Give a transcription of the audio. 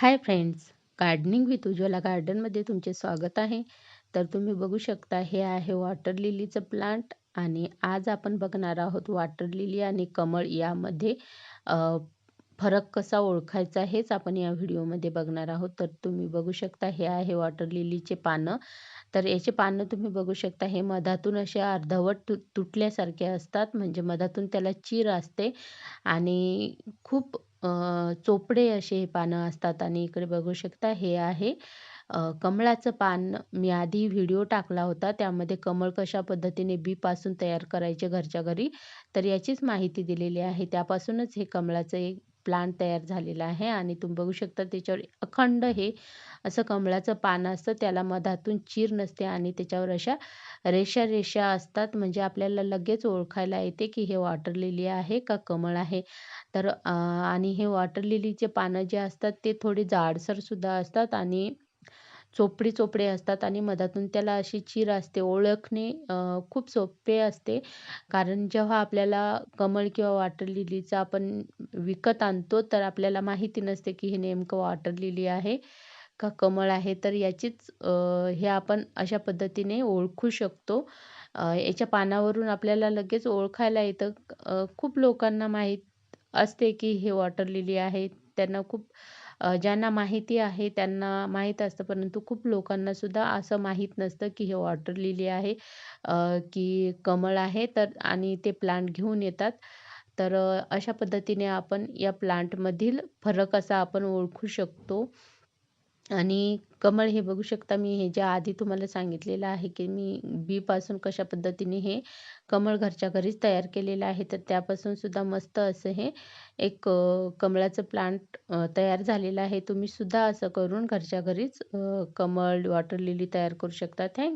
Hi friends gardening with Ujjwala गार्डनमध्ये तुमचे स्वागत आहे. तर तुम्ही बघू शकता हे आहे वॉटर लिलीचं प्लांट आणि आज आपण बघणार आहोत वॉटर लिली आणि कमळ यामध्ये फरक कसा ओळखायचा हेच आपण या व्हिडिओमध्ये बघणार आहोत. तर तुम्ही बघू शकता हे आहे वॉटर लिलीचे पानं. तर याचे पानं तुम्ही बघू शकता हे मधातून असे अर्धवट तु तुटल्यासारखे असतात. म्हणजे मधातून त्याला चीर असते आणि खूप चोपडे असे हे पानं असतात आणि इकडे बघू शकता हे आहे. कमळाचं पान मी आधी व्हिडिओ टाकला होता. त्यामध्ये कमळ कशा पद्धतीने बीपासून तयार करायचे घरच्या घरी तर याचीच माहिती दिलेली आहे. त्यापासूनच हे कमळाचं एक प्लांट तयार झालेला आहे आणि तुम्ही बघू शकता त्याच्यावर अखंड हे असं कमळाचं पान असतं. त्याला मधातून चीर नसते आणि त्याच्यावर अशा रेषा रेषा असतात. म्हणजे आपल्याला लगेच ओळखायला येते की हे वॉटर लिली आहे का कमळ आहे. तर आणि हे वॉटर लिलीचे पानं जे असतात ते थोडे जाडसरसुद्धा असतात आणि चोपडी चोपडे असतात आणि मधातून त्याला अशी चीर असते. ओळखणे खूप सोपे असते. कारण जेव्हा आपल्याला कमळ किंवा वॉटर लिलीचं आपण विकत आणतो तर आपल्याला माहिती नसते की हे नेमकं वॉटर लिली आहे का कमळ आहे. तर याचीच हे आपण अशा पद्धतीने ओळखू शकतो. याच्या पानावरून आपल्याला लगेच ओळखायला येतं. खूप लोकांना माहीत असते की हे वॉटर लिली आहे. त्यांना खूप ज्यांना माहिती आहे त्यांना माहीत असतं. परंतु खूप लोकांना सुद्धा असं माहीत नसतं की हे वॉटर लिली आहे की कमळ आहे तर आणि ते प्लांट घेऊन येतात. तर अशा पद्धतीने आपण या प्लांटमधील फरक असा आपण ओळखू शकतो. आणि कमळ हे बघू शकता मी हे ज्या आधी तुम्हाला सांगितलेलं आहे की मी बीपासून कशा पद्धतीने हे कमळ घरच्या घरीच तयार केलेलं आहे तर त्यापासून सुद्धा मस्त असं हे एक कमळाचं प्लांट तयार झालेलं आहे. तुम्ही सुद्धा असं करून घरच्या घरीच कमळ वॉटर लिली तयार करू शकता. थँक